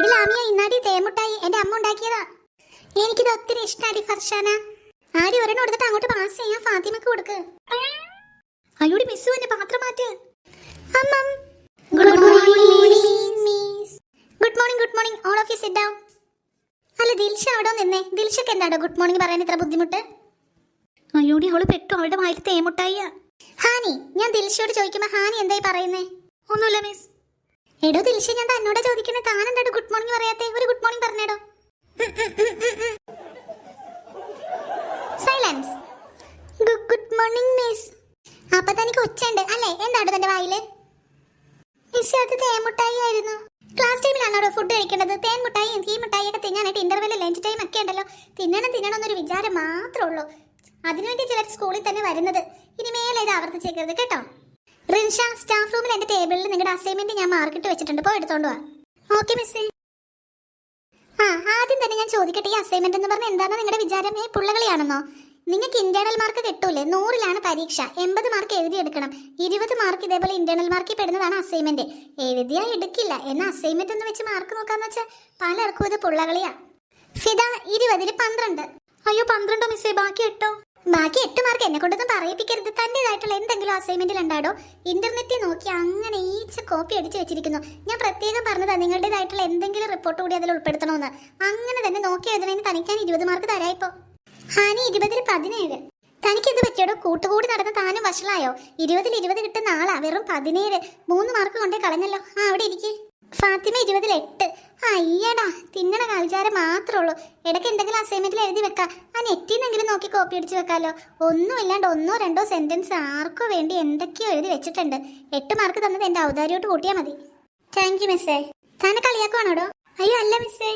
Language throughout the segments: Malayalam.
എടി ലാമിയ ഇന്നാടി തേമുട്ടായി എന്റെ അമ്മ ഉണ്ടാക്കിയതാ. എനിക്കിത് ഒത്തിരി ഇഷ്ടാടി ഫർഷാന. ആടി ഒരെണ്ണം കൊടുത്തിട്ട് അങ്ങോട്ട് പാസ് ചെയ്യാൻ ഫാത്തിമക്ക് കൊടുക്ക്. അയ്യോടി മിസ് എന്നെ പാത്രം മാറ്റ്. അമ്മം. Good morning miss good morning good morning all of you sit down അല്ല ദിൽഷ അവിടെ നിന്നേ. ദിൽഷക്ക് എന്താടോ ഗുഡ് മോർണിംഗ് പറയാൻ ഇത്ര ബുദ്ധിമുട്ട്? അയ്യോടി അവൾ പെട്ടു. അവളുടെ വായിൽ തേമുട്ടായിയാ. ഹാനി ഞാൻ ദിൽഷയോട് ചോദിക്കുമ്പോ ഹാനി എന്തായി പറയുന്നേ? ഒന്നുമില്ല മിസ് എടോ ദിൽഷ ഞാൻ തന്നോട് ചോദിക്കണേ. താൻ എന്താടോ ഗുഡ് മോർണിംഗ് പറയാത്തെ? ഒരു ഗുഡ് മോർണിംഗ് പറഞ്ഞേടോ. സൈലൻസ് ഗുഡ് മോർണിംഗ് മിസ് അപ്പൊ തനിക്ക് ഉച്ചയുണ്ട് അല്ലേ? എന്താടോ തന്റെ വായിൽ? മിസ് അത് തേമുട്ടായി ആയിരുന്നു. ക്ലാസ് ടൈമിലാണോ ഫുഡ് കഴിക്കേണ്ടത്? തേൻ മുട്ടായി തീ മുട്ടായി ഒക്കെ തിന്നാനായിട്ട് ഇന്റർവെല്ലിൽ ലഞ്ച് ടൈം ഒക്കെ ഉണ്ടല്ലോ. തിന്നണം തിന്നണം എന്നൊരു വിചാരം മാത്രമേ ഉള്ളൂ. അതിനുവേണ്ടി ചിലർ സ്കൂളിൽ തന്നെ വരുന്നത്. ഇനി മേലെ ഇത് ആവർത്തിച്ചേക്കരുത് കേട്ടോ. റിൻഷ സ്റ്റാഫ് റൂമിൽ എന്റെ ടേബിളിൽ നിങ്ങളുടെ അസൈൻമെന്റ് ഞാൻ മാർക്കിട്ട് വെച്ചിട്ടുണ്ട്. പോയി എടുത്തോണ്ട് വാ. ഓക്കെ മിസ്സേ ആ ആദ്യം തന്നെ ഞാൻ ചോദിക്കട്ടെ ഈ അസൈൻമെന്റ് എന്ന് പറഞ്ഞാൽ എന്താണ് നിങ്ങളുടെ വിചാരം? ഈ പുള്ളകളിയാണെന്നോ? നിങ്ങൾക്ക് ഇന്റേണൽ മാർക്ക് കിട്ടൂലേ? നൂറിലാണ് പരീക്ഷ. എൺപത് മാർക്ക് എഴുതിയെടുക്കണം ഇരുപത് മാർക്ക് ഇതേപോലെ ഇന്റേണൽ മാർക്കിൽ പെടുന്നതാണ് അസൈൻമെന്റ് എഴുതിയാൽ എടുക്കില്ല. എന്ന അസൈൻമെന്റ് എന്ന് വെച്ച് മാർക്ക് നോക്കാന്ന് വെച്ചാൽ പലർക്കും ഇത് പുള്ളകളിയാ. ഫിദ ഇരുപതിൽ പന്ത്രണ്ട്. അയ്യോ പന്ത്രണ്ടോ മിസ്സേ ബാക്കി എട്ടോ? ബാക്കി എട്ട് മാർക്ക് എന്നെ കൊണ്ടൊന്നും പറയിപ്പിക്കരുത്. തന്റേതായിട്ടുള്ള എന്തെങ്കിലും അസൈൻമെന്റിൽ ഉണ്ടാടോ ഇന്റർനെറ്റിൽ നോക്കി അങ്ങനെ ഈച്ച കോപ്പി അടിച്ചു വെച്ചിരിക്കുന്നു. ഞാൻ പ്രത്യേകം പറഞ്ഞതാ നിങ്ങളുടേതായിട്ടുള്ള എന്തെങ്കിലും റിപ്പോർട്ട് കൂടി അതിൽ ഉൾപ്പെടുത്തണമെന്ന് അങ്ങനെ തന്നെ നോക്കി തനിക്ക് ഞാൻ ഇരുപത് മാർക്ക് തരായിപ്പോ ഹാനി ഇരുപതിൽ പതിനേഴ്. തനിക്ക് എന്ത് പറ്റിയോടോ? കൂട്ടുകൂടി നടന്ന താനും വഷളായോ? ഇരുപതിൽ ഇരുപത് കിട്ടുന്ന ആളാ വെറും പതിനേഴ്. മൂന്ന് മാർക്ക് കൊണ്ടേ കളഞ്ഞല്ലോ. ആ അവിടെ ഇരിക്കേ. ഫാത്തിമ ഇരുപതിൽ എട്ട്. അയ്യടാ തിന്നണ കാൽച്ചാരം മാത്രമേ ഉള്ളൂ. ഇടയ്ക്ക് എന്തെങ്കിലും അസൈൻമെന്റിൽ എഴുതി വെക്കാം. ആ നെറ്റിന്നെങ്കിലും നോക്കി കോപ്പി അടിച്ച് വെക്കാലോ. ഒന്നും ഇല്ലാണ്ട് ഒന്നോ രണ്ടോ സെന്റൻസ് ആർക്കോ വേണ്ടി എന്തൊക്കെയോ എഴുതി വെച്ചിട്ടുണ്ട്. എട്ട് മാർക്ക് തന്നത് എന്റെ ഔദാര്യോട്ട് കൂട്ടിയാൽ മതി. താങ്ക് യു മിസ്സേ തന്നെ കളിയാക്കുവാണോടോ? അയ്യോ അല്ല മിസ്സേ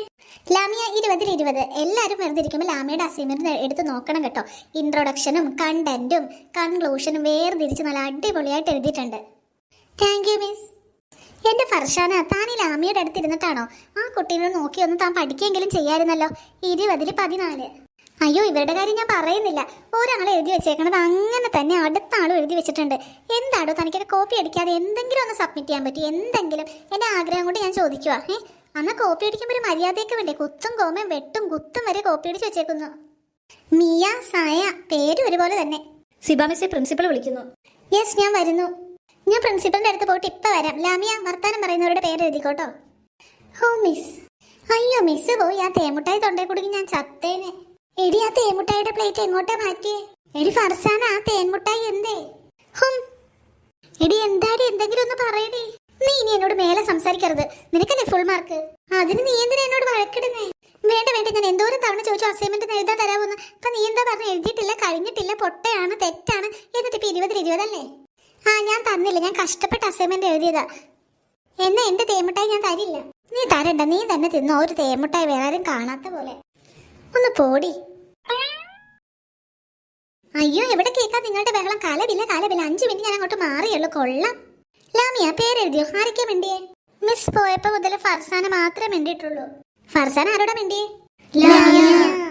ലാമിയ ഇരുപതിൽ ഇരുപത്. എല്ലാവരും വെറുതെ ഇരിക്കുമ്പോൾ ലാമിയുടെ അസൈൻമെന്റ് എടുത്ത് നോക്കണം കേട്ടോ. ഇൻട്രൊഡക്ഷനും കണ്ടന്റും കൺക്ലൂഷനും വേർതിരിച്ച് നല്ല അടിപൊളിയായിട്ട് എഴുതിയിട്ടുണ്ട്. താങ്ക് യു മിസ് എന്റെ ഫർഷാന താൻ ഈ ലാമിയുടെ അടുത്ത് ഇരുന്നിട്ടാണോ ആ കുട്ടീനെ നോക്കി ഒന്ന് താൻ പഠിക്കുകയെങ്കിലും ചെയ്യാമായിരുന്നല്ലോ ഇരുപതിൽ പതിനാല്. അയ്യോ ഇവരുടെ കാര്യം ഞാൻ പറയുന്നില്ല. ഒരാൾ എഴുതി വെച്ചേക്കണത് അങ്ങനെ തന്നെ അടുത്ത ആളും എഴുതി വെച്ചിട്ടുണ്ട്. എന്താണോ തനിക്കൊരു കോപ്പി അടിക്കാതെ എന്തെങ്കിലും ഒന്ന് സബ്മിറ്റ് ചെയ്യാൻ പറ്റി? എന്തെങ്കിലും? എന്റെ ആഗ്രഹം കൊണ്ട് ഞാൻ ചോദിക്കുക ഏ അന്ന് കോപ്പി അടിക്കുമ്പോൾ ഒരു മര്യാദയൊക്കെ വേണ്ടേ? കുത്തും കോമയും വെട്ടും കുത്തും വരെ കോപ്പി അടിച്ച് വെച്ചേക്കുന്നു. മിയ സായ പേര് ഒരുപോലെ തന്നെ. സിബാമിസെ പ്രിൻസിപ്പൾ വിളിക്കുന്നു. യെസ് ഞാൻ വരുന്നു. ഞാൻ പ്രിൻസിപ്പലിന്റെ അടുത്ത് പോയിട്ട് ഇപ്പൊ വരാം. ലാമിയ വർത്താനം പറയുന്നവരുടെ പേര് എഴുതിക്കോട്ടോ. ഓ മിസ് അയ്യോ മിസ് പോയി. ആ തേമുട്ടായി തൊണ്ടേ കുടുങ്ങി ഞാൻ ചത്തേനെ. എടി ആ തേമുട്ടായിയുടെ പ്ലേറ്റ് എങ്ങോട്ടാ മാറ്റിയേ? എടി ഫർസാന ആ തേൻമുട്ടായി എന്തേ? ഹും. എടി എന്താടി? എന്തെങ്കിലും ഒന്ന് പറയടി. നീ ഇനി എന്നോട് മേലെ സംസാരിക്കരുത്. നിനക്കല്ലേ ഫുൾ മാർക്ക് അതിന് നീ എന്തിനാ എന്നോട് വഴക്കിടുന്നേ? വേണ്ട വേണ്ട. ഞാൻ എന്തോരം തവണ ചോദിച്ചു അസൈൻമെന്റ് എഴുതാൻ തരാമെന്ന് അപ്പൊ നീ എന്താ പറഞ്ഞ? എഴുതിയിട്ടില്ല കഴിഞ്ഞിട്ടില്ല പൊട്ടയാണ് തെറ്റാണ്. എന്നിട്ട് ഇപ്പൊ ഇരുപതിൽ ഇരുപതല്ലേ? ആ ഞാൻ തന്നില്ല. ഞാൻ കഷ്ടപ്പെട്ട് അസൈൻമെന്റ് എഴുതിയതാ. എന്നാ എന്റെ തേമുട്ടായി ഞാൻ തരില്ല. നീ തരണ്ട. നീ തന്നെ തിന്ന. ഒരു തേമുട്ടായി വേറെ ആരും കാണാത്ത പോലെ. ഒന്ന് പോടി. അയ്യോ എവിടെ കേൾക്കാം നിങ്ങളുടെ ബഹളം? കാലമില്ല കാലമില്ല അഞ്ചു മിനിറ്റ് ഞാൻ അങ്ങോട്ട് മാറിയുള്ളൂ കൊള്ളാം. ലാമിയ പേരെഴുതിയോ? ആരൊക്കെയാ മിണ്ടിയേ? മിസ് പോയപ്പോ മുതൽ ഫർസാന മാത്രമേ മിണ്ടിയിട്ടുള്ളൂ. ഫർസാന ആരോടാ മിണ്ടിയേ? ലാമിയ.